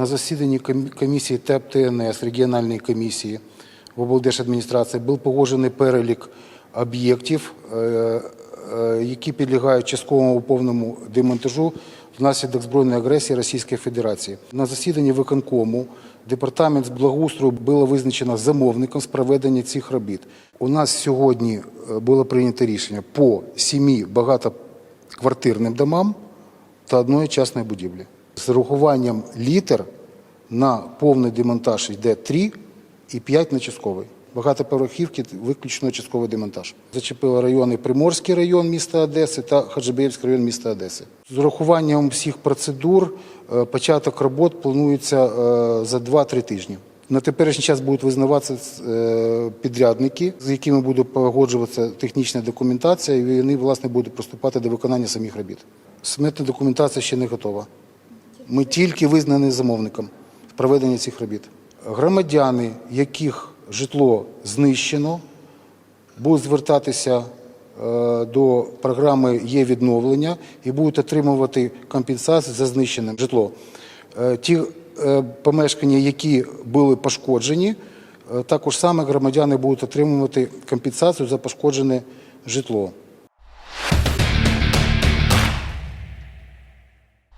на засіданні комісії ТЕП ТНС, регіональної комісії в облдержадміністрації був погоджений перелік об'єктів, е, е, які підлягають частковому повному демонтажу внаслідок збройної агресії Російської Федерації. На засіданні виконкому департамент з благоустрою було визначено замовником з проведення цих робіт. У нас сьогодні е, було прийнято рішення по сімі багатоквартирним домам та одної частної будівлі. З урахуванням літер на повний демонтаж йде 3 і 5 на частковий. Багатоповерхівки виключно частковий демонтаж. Зачепили райони Приморський район міста Одеси та Хаджибеївський район міста Одеси. З урахуванням всіх процедур е, початок робот планується е, за 2-3 тижні. На теперішній час будуть визнаватися е, підрядники, з якими буде погоджуватися технічна документація, і вони власне будуть приступати до виконання самих робіт. Сметна документація ще не готова. Ми тільки визнані замовником в проведенні цих робіт. Громадяни, яких житло знищено, будуть звертатися е, до програми є відновлення і будуть отримувати компенсацію за знищене житло. Е, Ті е, помешкання, які були пошкоджені, також саме громадяни будуть отримувати компенсацію за пошкоджене житло.